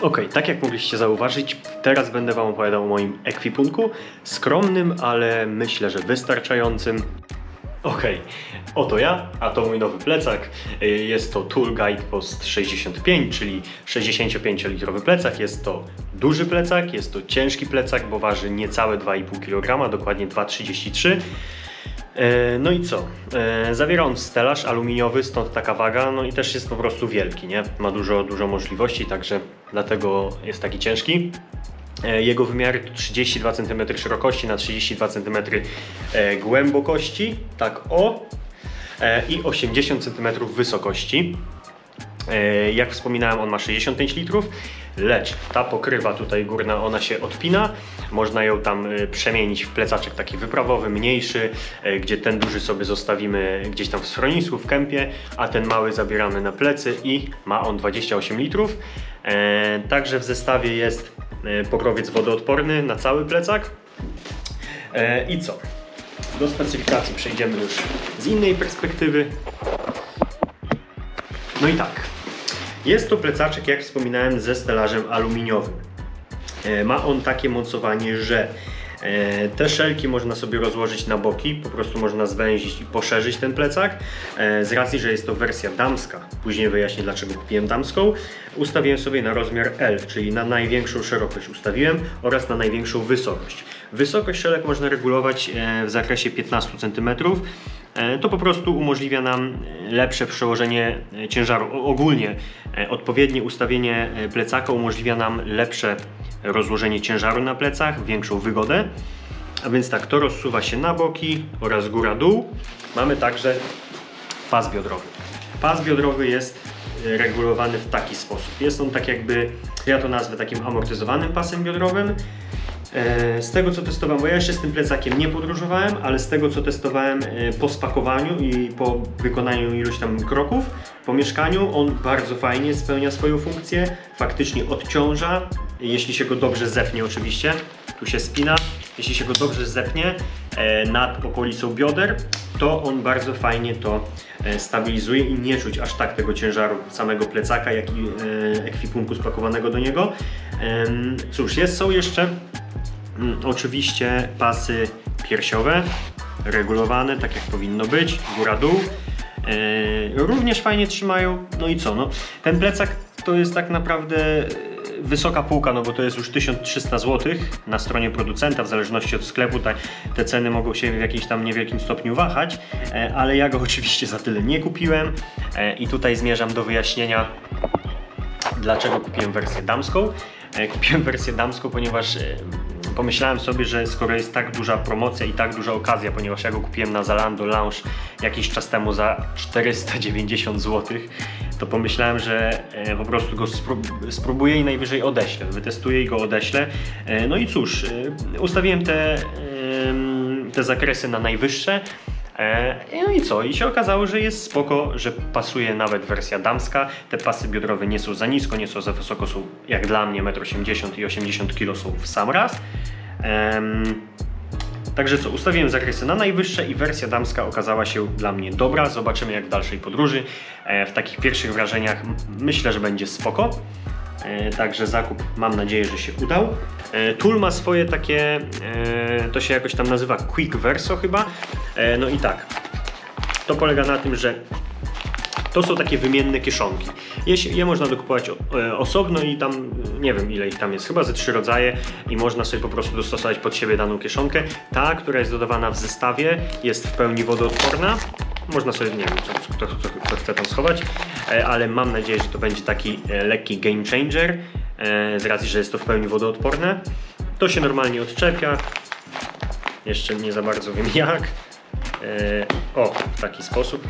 Ok, tak jak mogliście zauważyć, teraz będę Wam opowiadał o moim ekwipunku. Skromnym, ale myślę, że wystarczającym. Okej, oto ja, a to mój nowy plecak. Y, Jest to Tool Guide Post 65, czyli 65-litrowy plecak. Jest to duży plecak, jest to ciężki plecak, bo waży niecałe 2,5 kg, dokładnie 2,33 E, No i co? E, Zawiera on stelaż aluminiowy, stąd taka waga, no i też jest po prostu wielki, nie? Ma dużo, dużo możliwości, także dlatego jest taki ciężki. E, Jego wymiary to 32 cm szerokości na 32 cm e, głębokości, tak o, e, i 80 cm wysokości. E, Jak wspominałem, on ma 65 litrów, lecz ta pokrywa tutaj górna, ona się odpina. Można ją tam e, przemienić w plecaczek taki wyprawowy, mniejszy, e, gdzie ten duży sobie zostawimy gdzieś tam w schronisku, w kępie, a ten mały zabieramy na plecy i ma on 28 litrów. Także w zestawie jest pokrowiec wodoodporny na cały plecak. I co? Do specyfikacji przejdziemy już z innej perspektywy. No i tak. Jest to plecaczek, jak wspominałem, ze stelażem aluminiowym. E, Ma on takie mocowanie, że e, te szelki można sobie rozłożyć na boki, po prostu można zwęzić i poszerzyć ten plecak. E, Z racji, że jest to wersja damska, później wyjaśnię dlaczego kupiłem damską, ustawiłem sobie na rozmiar L, czyli na największą szerokość ustawiłem oraz na największą wysokość. Wysokość szelek można regulować w zakresie 15 cm. E, To po prostu umożliwia nam e, lepsze przełożenie e, ciężaru. Ogólnie odpowiednie ustawienie plecaka umożliwia nam lepsze rozłożenie ciężaru na plecach, większą wygodę. A więc tak, to rozsuwa się na boki oraz góra-dół. Mamy także pas biodrowy. Pas biodrowy jest regulowany w taki sposób. Jest on tak jakby, ja to nazwę takim amortyzowanym pasem biodrowym. E, Z tego co testowałem, bo ja jeszcze z tym plecakiem nie podróżowałem, ale z tego co testowałem e, po spakowaniu i po wykonaniu iluś tam kroków po mieszkaniu, on bardzo fajnie spełnia swoją funkcję, faktycznie odciąża, jeśli się go dobrze zepnie oczywiście, tu się spina, jeśli się go dobrze zepnie e, nad okolicą bioder, to on bardzo fajnie to stabilizuje i nie czuć aż tak tego ciężaru samego plecaka, jak i ekwipunku spakowanego do niego. Cóż, jest, są jeszcze Oczywiście pasy piersiowe, regulowane, tak jak powinno być, góra-dół. E, również fajnie trzymają. No i co? No, ten plecak to jest tak naprawdę e, wysoka półka, no bo to jest już 1300 zł na stronie producenta, w zależności od sklepu. Te, te ceny mogą się w jakimś tam niewielkim stopniu wahać, e, ale ja go oczywiście za tyle nie kupiłem i tutaj zmierzam do wyjaśnienia Dlaczego kupiłem wersję damską? Kupiłem wersję damską, ponieważ pomyślałem sobie, że skoro jest tak duża promocja i tak duża okazja, ponieważ ja go kupiłem na Zalando Lounge jakiś czas temu za 490 zł, to pomyślałem, że e, po prostu go spró- spróbuję i najwyżej odeślę. Wytestuję i go odeślę. E, No i cóż, e, ustawiłem te, te zakresy na najwyższe. E, No i co? I się okazało, że jest spoko, że pasuje nawet wersja damska. Te pasy biodrowe nie są za nisko, nie są za wysoko, są jak dla mnie 1,80 m i 80 kg są w sam raz. Także co, ustawiłem zakresy na najwyższe i wersja damska okazała się dla mnie dobra. Zobaczymy jak w dalszej podróży. E, W takich pierwszych wrażeniach myślę, że będzie spoko. E, Także zakup mam nadzieję, że się udał. E, Tool ma swoje takie, e, to się jakoś tam nazywa Quick Verso chyba. No i tak, to polega na tym, że to są takie wymienne kieszonki. Je, je można dokupować osobno i tam nie wiem ile ich tam jest, chyba ze trzy rodzaje i można sobie po prostu dostosować pod siebie daną kieszonkę. Ta, która jest dodawana w zestawie jest w pełni wodoodporna. Można sobie, nie wiem, co, kto, kto, kto chce tam schować, ale mam nadzieję, że to będzie taki e, lekki game changer, e, z racji, że jest to w pełni wodoodporne. To się normalnie odczepia, jeszcze nie za bardzo wiem jak. E, O, w taki sposób.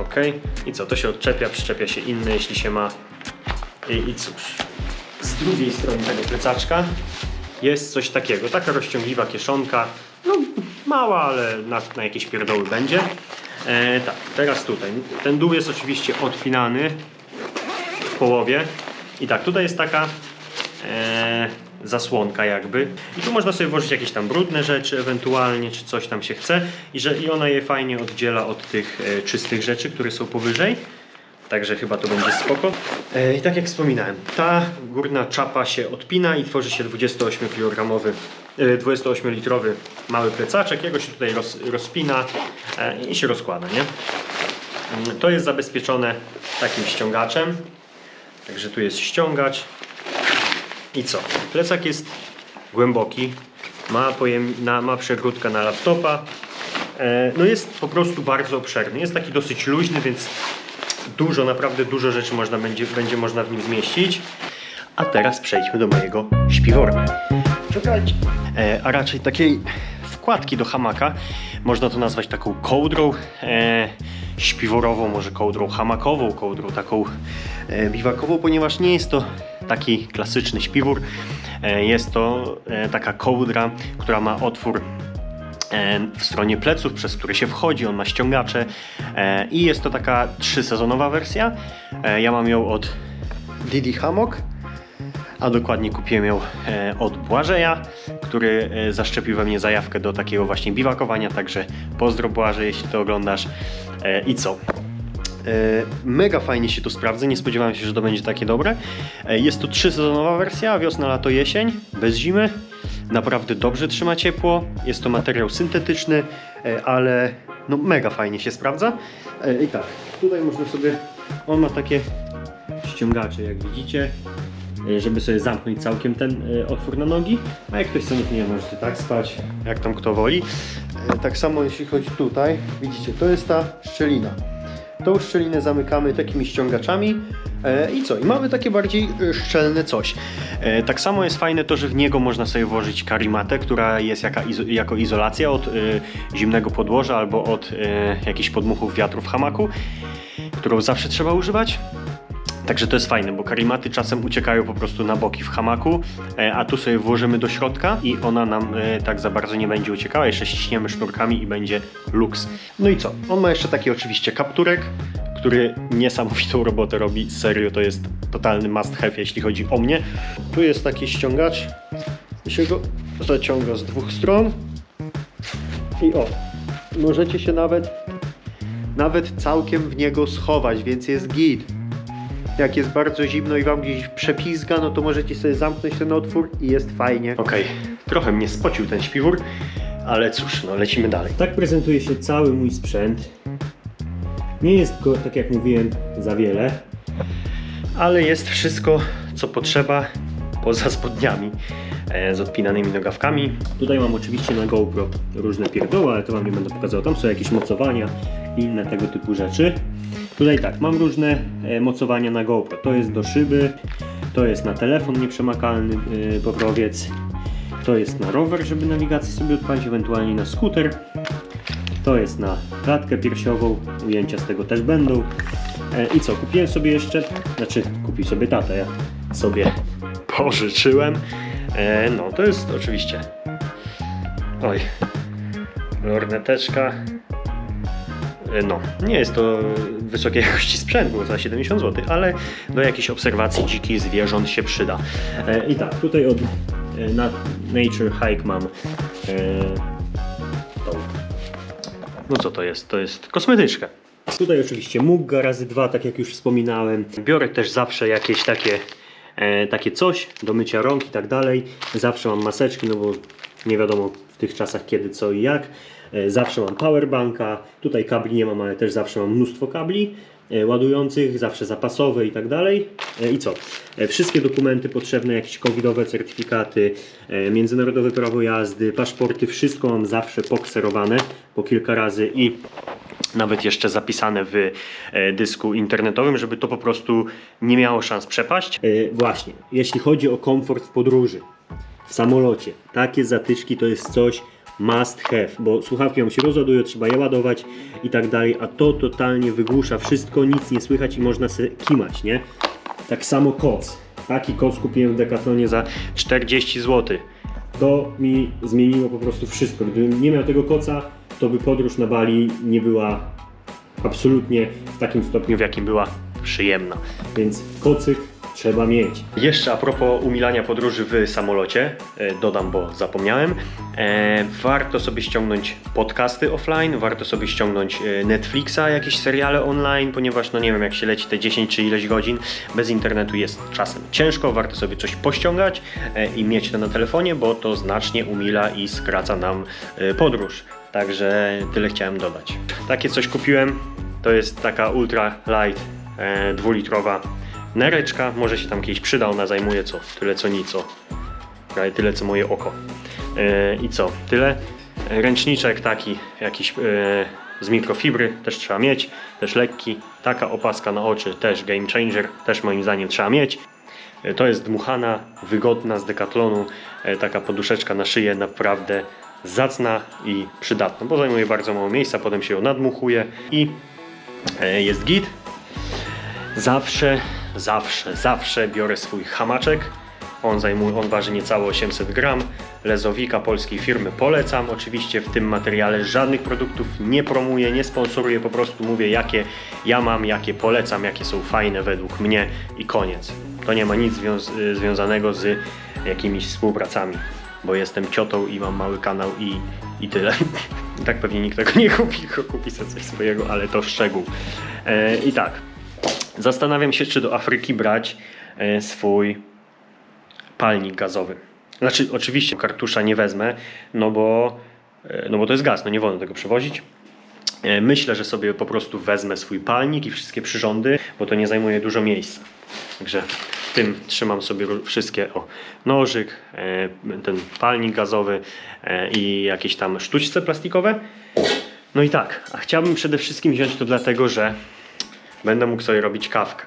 Ok. I co? To się odczepia, przyczepia się inny, jeśli się ma. I, I cóż. Z drugiej strony tego plecaczka jest coś takiego. Taka rozciągliwa kieszonka. No, mała, ale na, na jakieś pierdoły będzie. E, tak, teraz tutaj. Ten dół jest oczywiście odpinany w połowie. I tak, tutaj jest taka e, zasłonka jakby. I tu można sobie włożyć jakieś tam brudne rzeczy ewentualnie, czy coś tam się chce. I, że, i ona je fajnie oddziela od tych e, czystych rzeczy, które są powyżej. Także chyba to będzie spoko. E, I tak jak wspominałem, ta górna czapa się odpina i tworzy się 28 kg, 28-litrowy mały plecaczek. Jego się tutaj roz, rozpina e, i się rozkłada, nie? Mm, To jest zabezpieczone takim ściągaczem. Także tu jest ściągacz. I co? Plecak jest głęboki, ma, pojem, na, ma przegródkę na laptopa. E, no jest po prostu bardzo obszerny. Jest taki dosyć luźny, więc dużo, naprawdę dużo rzeczy można będzie, będzie można w nim zmieścić. A teraz przejdźmy do mojego śpiwora. Czekajcie. E, a raczej takiej wkładki do hamaka. Można to nazwać taką kołdrą e, śpiworową, może kołdrą hamakową, kołdrą taką e, biwakową, ponieważ nie jest to taki klasyczny śpiwór. E, jest to e, taka kołdra, która ma otwór e, w stronie pleców, przez które się wchodzi, on ma ściągacze e, i jest to taka trzysezonowa wersja. E, Ja mam ją od Didi Hammock, a dokładnie kupiłem ją e, od Błażeja, który e, zaszczepił we mnie zajawkę do takiego właśnie biwakowania, także pozdro Błażej, jeśli to oglądasz. E, I co? Mega fajnie się to sprawdza, nie spodziewałem się, że to będzie takie dobre. Jest to trzysezonowa wersja, wiosna, lato, jesień, bez zimy. Naprawdę dobrze trzyma ciepło. Jest to materiał syntetyczny, ale no mega fajnie się sprawdza. I tak, tutaj można sobie, on ma takie ściągacze, jak widzicie, żeby sobie zamknąć całkiem ten e, otwór na nogi. A jak ktoś sobie nie może tak spać, jak tam kto woli. E, Tak samo jeśli chodzi tutaj, widzicie, to jest ta szczelina. Tą szczelinę zamykamy takimi ściągaczami e, i co? I mamy takie bardziej szczelne coś. E, tak samo jest fajne to, że w niego można sobie włożyć karimatę, która jest jaka, jako izolacja od zimnego podłoża albo od jakichś podmuchów wiatru w hamaku, którą zawsze trzeba używać. Także to jest fajne, bo karimaty czasem uciekają po prostu na boki w hamaku, e, a tu sobie włożymy do środka i ona nam e, tak za bardzo nie będzie uciekała. Jeszcze ściśniemy sznurkami i będzie luks. No i co? On ma jeszcze taki oczywiście kapturek, który niesamowitą robotę robi. Serio, to jest totalny must have, jeśli chodzi o mnie. Tu jest taki ściągacz i się go zaciąga z dwóch stron. I o, możecie się nawet nawet całkiem w niego schować, więc jest git. Jak jest bardzo zimno i wam gdzieś przepizga, no to możecie sobie zamknąć ten otwór i jest fajnie. Okej, trochę mnie spocił ten śpiwór, ale cóż, no lecimy dalej. Tak prezentuje się cały mój sprzęt. Nie jest go, tak jak mówiłem, za wiele, ale jest wszystko, co potrzeba poza spodniami e, z odpinanymi nogawkami. Tutaj mam oczywiście na GoPro różne pierdoły, ale to wam nie będę pokazał. Tam są jakieś mocowania i inne tego typu rzeczy. Tutaj tak, mam różne e, mocowania na GoPro. To jest do szyby, to jest na telefon nieprzemakalny e, pokrowiec, to jest na rower, żeby nawigację sobie odpalić, ewentualnie na skuter. To jest na klatkę piersiową, ujęcia z tego też będą. E, I co, kupiłem sobie jeszcze, znaczy kupił sobie tata, ja sobie pożyczyłem. No, to jest oczywiście, oj, lorneteczka. E, No, nie jest to wysokiej jakości sprzęt, było za 70 zł, ale do jakiejś obserwacji dzikich zwierząt się przyda. E, I tak, tutaj od e, na Nature Hike mam tą no co to jest? To jest kosmetyczka. Tutaj oczywiście mugga razy dwa, tak jak już wspominałem. Biorę też zawsze jakieś takie, takie coś do mycia rąk i tak dalej. Zawsze mam maseczki, no bo nie wiadomo w tych czasach kiedy, co i jak. E, zawsze mam powerbanka. Tutaj kabli nie mam, ale też zawsze mam mnóstwo kabli e, ładujących, zawsze zapasowe i tak dalej. E, I co? Wszystkie dokumenty potrzebne, jakieś covidowe certyfikaty, międzynarodowe prawo jazdy, paszporty, wszystko mam zawsze pokserowane po kilka razy i nawet jeszcze zapisane w dysku internetowym, żeby to po prostu nie miało szans przepaść. Właśnie, jeśli chodzi o komfort w podróży, w samolocie, takie zatyczki to jest coś must have, bo słuchawki wam się rozładują, trzeba je ładować i tak dalej, a to totalnie wygłusza wszystko, nic nie słychać i można sobie kimać, nie? Tak samo koc. Taki koc kupiłem w Decathlonie za 40 zł. To mi zmieniło po prostu wszystko. Gdybym nie miał tego koca, to by podróż na Bali nie była absolutnie w takim stopniu, w jakim była przyjemna. Więc kocyk trzeba mieć. Jeszcze a propos umilania podróży w samolocie, e, dodam, bo zapomniałem, e, warto sobie ściągnąć podcasty offline, warto sobie ściągnąć e, Netflixa, jakieś seriale online, ponieważ no nie wiem, jak się leci te 10 czy ileś godzin, bez internetu jest czasem ciężko, warto sobie coś pościągać i mieć to na telefonie, bo to znacznie umila i skraca nam podróż. Także tyle chciałem dodać. Takie coś kupiłem, to jest taka ultra light e, dwulitrowa nereczka, może się tam kiedyś przyda, ona zajmuje co? Tyle co nic. Prawie tyle co moje oko. E, I co? Tyle. Ręczniczek taki jakiś e, z mikrofibry też trzeba mieć, też lekki. Taka opaska na oczy też game changer, też moim zdaniem trzeba mieć. E, To jest dmuchana, wygodna z Decathlonu, e, taka poduszeczka na szyję, naprawdę zacna i przydatna, bo zajmuje bardzo mało miejsca, potem się ją nadmuchuje i jest git. Zawsze, zawsze, zawsze biorę swój hamaczek. On, zajmuje, on waży niecałe 800 gram. Lezowika polskiej firmy polecam. Oczywiście w tym materiale żadnych produktów nie promuję, nie sponsoruję, po prostu mówię jakie ja mam, jakie polecam, jakie są fajne według mnie i koniec. To nie ma nic y, związanego z jakimiś współpracami, bo jestem ciotą i mam mały kanał i, i tyle. I tak pewnie nikt tego nie kupi, tylko kupi sobie coś swojego, ale to szczegół. E, I tak, Zastanawiam się, czy do Afryki brać e, swój palnik gazowy. Znaczy, oczywiście kartusza nie wezmę, no bo, e, no bo to jest gaz, no nie wolno tego przewozić. E, Myślę, że sobie po prostu wezmę swój palnik i wszystkie przyrządy, bo to nie zajmuje dużo miejsca. Także w tym trzymam sobie wszystkie, o, nożyk, ten palnik gazowy i jakieś tam sztućce plastikowe. No i tak, a chciałbym przede wszystkim wziąć to dlatego, że będę mógł sobie robić kawkę.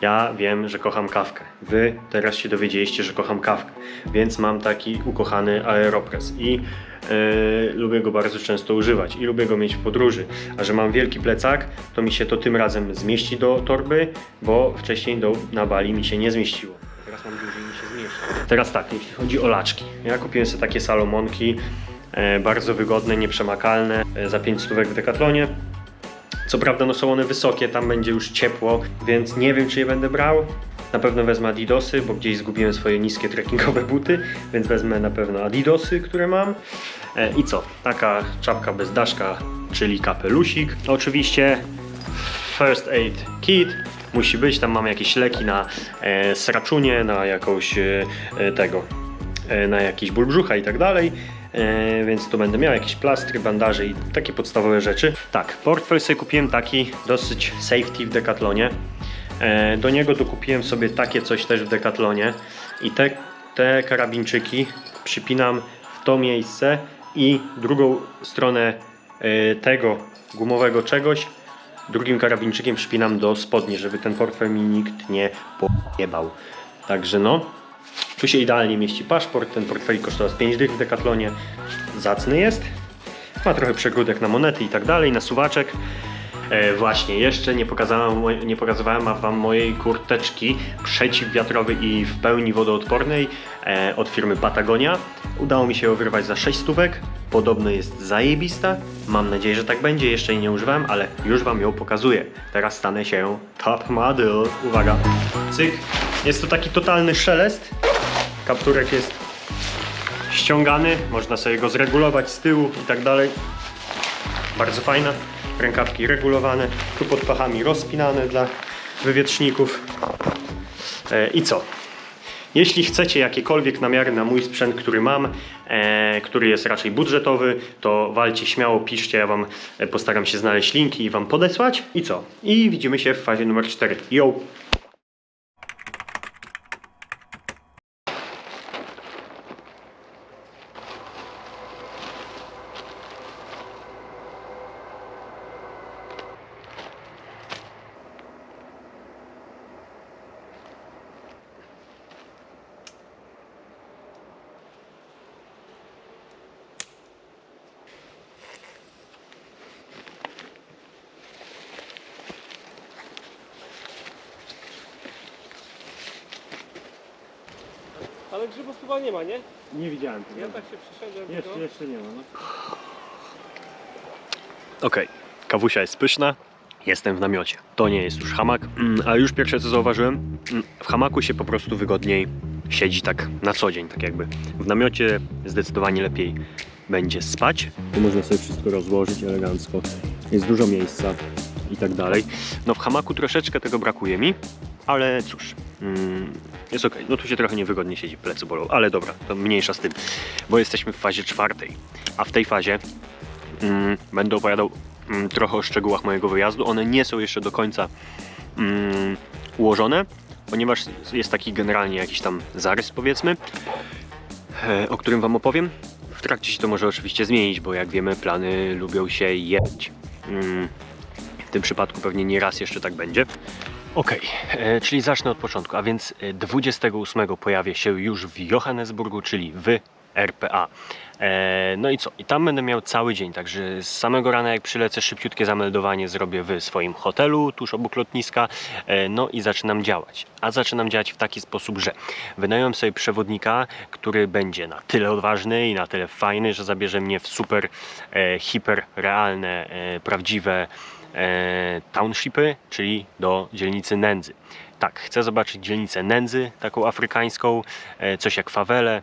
Ja wiem, że kocham kawkę. Wy teraz się dowiedzieliście, że kocham kawkę, więc mam taki ukochany Aeropress i yy, lubię go bardzo często używać i lubię go mieć w podróży. A że mam wielki plecak, to mi się to tym razem zmieści do torby, bo wcześniej do, na Bali mi się nie zmieściło. Teraz mam duży mi się zmieści. Teraz tak, jeśli chodzi o laczki. Ja kupiłem sobie takie salomonki, e, bardzo wygodne, nieprzemakalne, e, za 5 stówek w Decathlonie. Co prawda no są one wysokie, tam będzie już ciepło, więc nie wiem czy je będę brał. Na pewno wezmę Adidosy, bo gdzieś zgubiłem swoje niskie trekkingowe buty, więc wezmę na pewno Adidosy, które mam. E, I co? Taka czapka bez daszka, czyli kapelusik. Oczywiście first aid kit musi być, tam mam jakieś leki na e, sraczunie, na jakąś e, e, tego, e, na jakiś ból brzucha i tak dalej. E, więc tu będę miał jakieś plastry, bandaże i takie podstawowe rzeczy. Tak, portfel sobie kupiłem taki dosyć safety w Decathlonie. E, do niego dokupiłem sobie takie coś też w Decathlonie i te, te karabinczyki przypinam w to miejsce i drugą stronę e, tego gumowego czegoś drugim karabinczykiem przypinam do spodni, żeby ten portfel mi nikt nie pojebał. Także no, tu się idealnie mieści paszport, ten portfel kosztował z 5 dych w Decathlonie, zacny jest. Ma trochę przegródek na monety i tak dalej, na suwaczek. E, właśnie, jeszcze nie pokazałem, nie pokazywałem wam mojej kurteczki przeciwwiatrowej i w pełni wodoodpornej e, od firmy Patagonia. Udało mi się ją wyrwać za 6 stówek. Podobno jest zajebista. Mam nadzieję, że tak będzie. Jeszcze jej nie używałem, ale już wam ją pokazuję. Teraz stanę się top model. Uwaga. Cyk. Jest to taki totalny szelest. Kapturek jest ściągany. Można sobie go zregulować z tyłu i tak dalej. Bardzo fajna. Rękawki regulowane, tu pod pachami rozpinane dla wywietrzników. E, I co? Jeśli chcecie jakiekolwiek namiary na mój sprzęt, który mam, e, który jest raczej budżetowy, to walcie śmiało, piszcie, ja Wam e, postaram się znaleźć linki i Wam podesłać. I co? I widzimy się w fazie numer 4. Yo! Ale grzybów chyba nie ma, nie? Nie widziałem Ja tak się przyszedłem. tylko- jeszcze nie ma. No. Okej, kawusia jest pyszna. Jestem w namiocie. To nie jest już hamak, Mm, a już pierwsze co zauważyłem, mm, w hamaku się po prostu wygodniej siedzi tak na co dzień, tak jakby. W namiocie zdecydowanie lepiej będzie spać. Tu można sobie wszystko rozłożyć elegancko. Jest dużo miejsca i tak dalej. No w hamaku troszeczkę tego brakuje mi, ale cóż, mm, jest ok. No tu się trochę niewygodnie siedzi, plecy bolą, ale dobra, to mniejsza z tym, bo jesteśmy w fazie czwartej, a w tej fazie mm, będę opowiadał mm, trochę o szczegółach mojego wyjazdu. One nie są jeszcze do końca mm, ułożone, ponieważ jest taki generalnie jakiś tam zarys powiedzmy, e, o którym Wam opowiem. W trakcie się to może oczywiście zmienić, bo jak wiemy plany lubią się jeść. Mm, w tym przypadku pewnie nie raz jeszcze tak będzie. Okej, e, czyli zacznę od początku, a więc e, 28 pojawię się już w Johannesburgu, czyli w RPA. E, no i co? I tam będę miał cały dzień, także z samego rana jak przylecę, szybciutkie zameldowanie zrobię w swoim hotelu tuż obok lotniska, e, no i zaczynam działać. A zaczynam działać w taki sposób, że wynająłem sobie przewodnika, który będzie na tyle odważny i na tyle fajny, że zabierze mnie w super, e, hiper realne, e, prawdziwe e, townshipy, czyli do dzielnicy Nędzy. Tak, chcę zobaczyć dzielnicę Nędzy, taką afrykańską, e, coś jak fawele,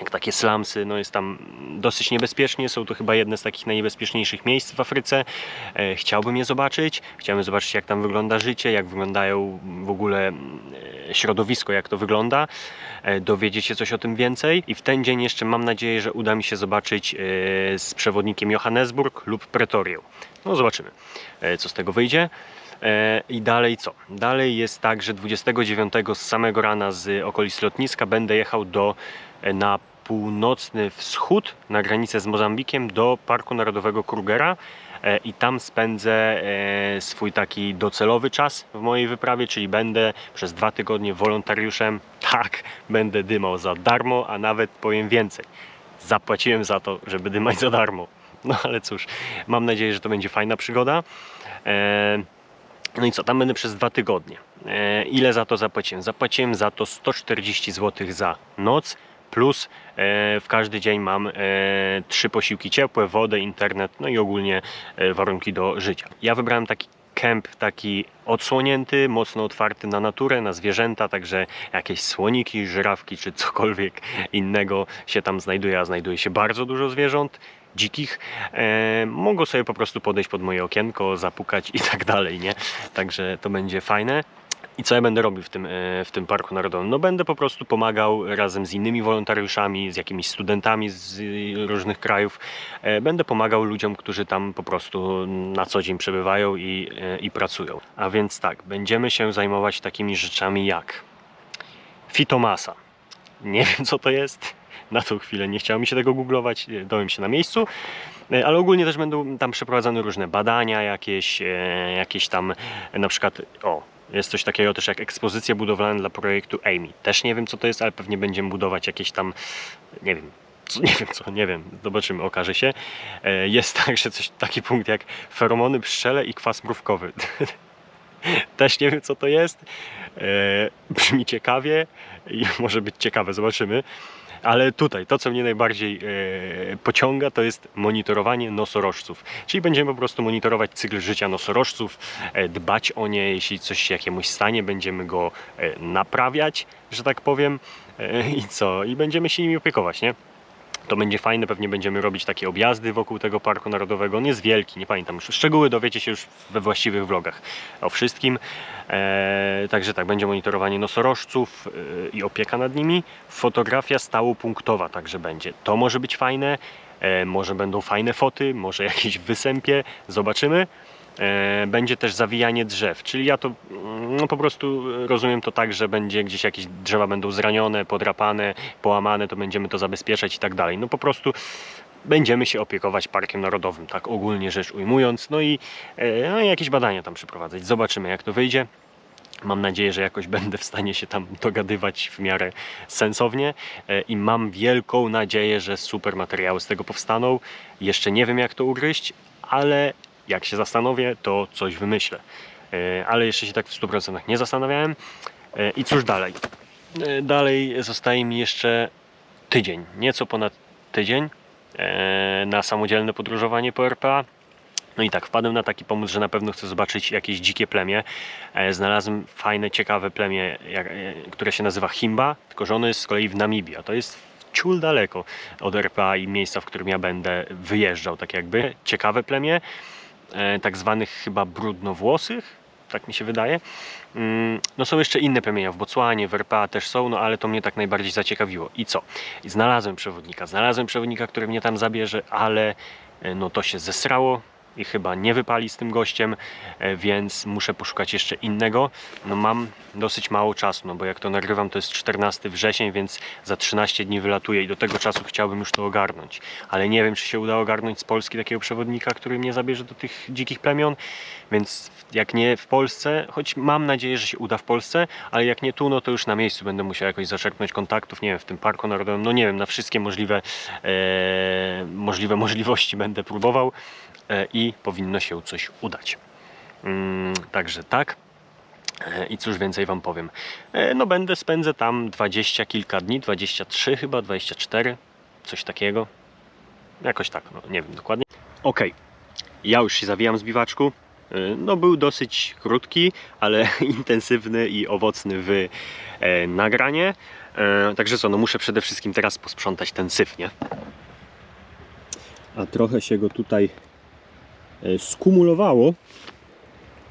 jak takie slumsy, no jest tam dosyć niebezpiecznie, są to chyba jedne z takich najniebezpieczniejszych miejsc w Afryce. E, chciałbym je zobaczyć, chciałbym zobaczyć jak tam wygląda życie, jak wyglądają w ogóle e, środowisko, jak to wygląda, e, dowiedzieć się coś o tym więcej i w ten dzień jeszcze mam nadzieję, że uda mi się zobaczyć z przewodnikiem Johannesburg lub Pretorię. No zobaczymy, co z tego wyjdzie. I dalej co? Dalej jest tak, że 29 z samego rana z okolic lotniska będę jechał do, na północny wschód, na granicę z Mozambikiem, do Parku Narodowego Krugera e, i tam spędzę e, swój taki docelowy czas w mojej wyprawie, czyli będę przez dwa tygodnie wolontariuszem. Tak, będę dymał za darmo, a nawet powiem więcej. Zapłaciłem za to, żeby dymać za darmo. No ale cóż, mam nadzieję, że to będzie fajna przygoda. E, no i co, tam będę przez dwa tygodnie. Ile za to zapłaciłem? Zapłaciłem za to 140 zł za noc, plus e, w każdy dzień mam e, trzy posiłki ciepłe, wodę, internet, no i ogólnie e, warunki do życia. Ja wybrałem taki kemp taki odsłonięty, mocno otwarty na naturę, na zwierzęta, także jakieś słoniki, żyrawki czy cokolwiek innego się tam znajduje, a znajduje się bardzo dużo zwierząt dzikich, e, mogą sobie po prostu podejść pod moje okienko, zapukać i tak dalej, nie? Także to będzie fajne. I co ja będę robił w tym, e, w tym Parku Narodowym? No będę po prostu pomagał razem z innymi wolontariuszami, z jakimiś studentami z y, różnych krajów. E, Będę pomagał ludziom, którzy tam po prostu na co dzień przebywają i, e, i pracują. A więc tak, będziemy się zajmować takimi rzeczami jak fitomasa. Nie wiem co to jest. Na tą chwilę nie chciało mi się tego googlować, e, dowiem się na miejscu. E, Ale ogólnie też będą tam przeprowadzane różne badania, jakieś, e, jakieś tam e, na przykład, o, jest coś takiego też jak ekspozycja budowlana dla projektu Amy. Też nie wiem co to jest, ale pewnie będziemy budować jakieś tam, nie wiem, nie wiem co, nie wiem, zobaczymy, okaże się. E, Jest także coś, taki punkt jak feromony pszczele i kwas mrówkowy. Też nie wiem co to jest. E, Brzmi ciekawie i może być ciekawe, zobaczymy. Ale tutaj to, co mnie najbardziej e, pociąga, to jest monitorowanie nosorożców. Czyli będziemy po prostu monitorować cykl życia nosorożców, e, dbać o nie, jeśli coś się jakiemuś stanie, będziemy go e, naprawiać, że tak powiem. E, I co? I będziemy się nimi opiekować, nie? To będzie fajne, pewnie będziemy robić takie objazdy wokół tego Parku Narodowego. On jest wielki, nie pamiętam. już. Szczegóły dowiecie się już we właściwych vlogach o wszystkim. Eee, także tak, będzie monitorowanie nosorożców e, i opieka nad nimi. Fotografia stałopunktowa także będzie. To może być fajne, e, może będą fajne foty, może jakieś wysępie, zobaczymy. E, Będzie też zawijanie drzew, czyli ja to mm, no po prostu rozumiem to tak, że będzie gdzieś jakieś drzewa będą zranione, podrapane, połamane, to będziemy to zabezpieczać i tak dalej. No po prostu będziemy się opiekować Parkiem Narodowym, tak ogólnie rzecz ujmując, no i, e, no i jakieś badania tam przeprowadzać. Zobaczymy jak to wyjdzie. Mam nadzieję, że jakoś będę w stanie się tam dogadywać w miarę sensownie e, i mam wielką nadzieję, że super materiały z tego powstaną. Jeszcze nie wiem jak to ugryźć, ale jak się zastanowię, to coś wymyślę. E, Ale jeszcze się tak w 100% nie zastanawiałem. E, I cóż dalej? E, Dalej zostaje mi jeszcze tydzień, nieco ponad tydzień na samodzielne podróżowanie po RPA. No i tak, wpadłem na taki pomysł, że na pewno chcę zobaczyć jakieś dzikie plemię. Znalazłem fajne, ciekawe plemię, które się nazywa Himba, tylko że ono jest z kolei w Namibii, a to jest ciul daleko od RPA i miejsca, w którym ja będę wyjeżdżał, tak jakby. Ciekawe plemię, tak zwanych chyba brudnowłosych, tak mi się wydaje. Mm, No są jeszcze inne plemienia, w Botswanie, w RPA też są, no ale to mnie tak najbardziej zaciekawiło. I co? Znalazłem przewodnika, znalazłem przewodnika, który mnie tam zabierze, ale e, no to się zesrało i chyba nie wypali z tym gościem, e, więc muszę poszukać jeszcze innego. No mam dosyć mało czasu, no bo jak to nagrywam to jest 14 wrzesień, więc za 13 dni wylatuję i do tego czasu chciałbym już to ogarnąć. Ale nie wiem, czy się uda ogarnąć z Polski takiego przewodnika, który mnie zabierze do tych dzikich plemion, więc jak nie w Polsce, choć mam nadzieję, że się uda w Polsce, ale jak nie tu, no to już na miejscu będę musiał jakoś zaczerpnąć kontaktów, nie wiem, w tym parku narodowym, no nie wiem, na wszystkie możliwe, e, możliwe możliwości będę próbował e, i powinno się coś udać. Mm, także tak. E, I cóż więcej Wam powiem. E, No będę, spędzę tam 20 kilka dni, 23 chyba, 24, coś takiego. Jakoś tak, no, nie wiem dokładnie. Okej, ja już się zawijam z biwaczku. E, No był dosyć krótki, ale intensywny i owocny w e, nagranie. E, także co, no muszę przede wszystkim teraz posprzątać ten syf, nie? A trochę się go tutaj skumulowało.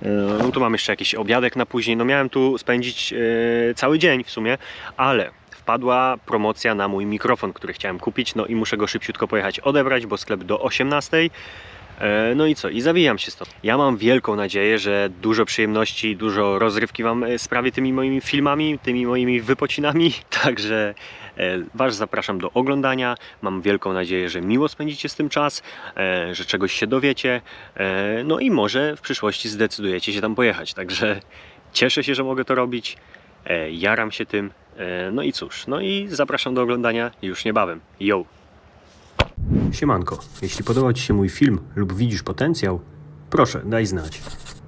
E, No tu mam jeszcze jakiś obiadek na później. No miałem tu spędzić e, cały dzień w sumie, ale wpadła promocja na mój mikrofon, który chciałem kupić. No i muszę go szybciutko pojechać odebrać, bo sklep do 18. E, No i co? I zawijam się stąd. Ja mam wielką nadzieję, że dużo przyjemności, dużo rozrywki Wam e, sprawię tymi moimi filmami, tymi moimi wypocinami. Także e, Was zapraszam do oglądania. Mam wielką nadzieję, że miło spędzicie z tym czas, że czegoś się dowiecie. No i może w przyszłości zdecydujecie się tam pojechać. Także cieszę się, że mogę to robić. Jaram się tym. No i cóż, no i zapraszam do oglądania już niebawem. Yo! Siemanko, jeśli podobał Ci się mój film lub widzisz potencjał, proszę daj znać.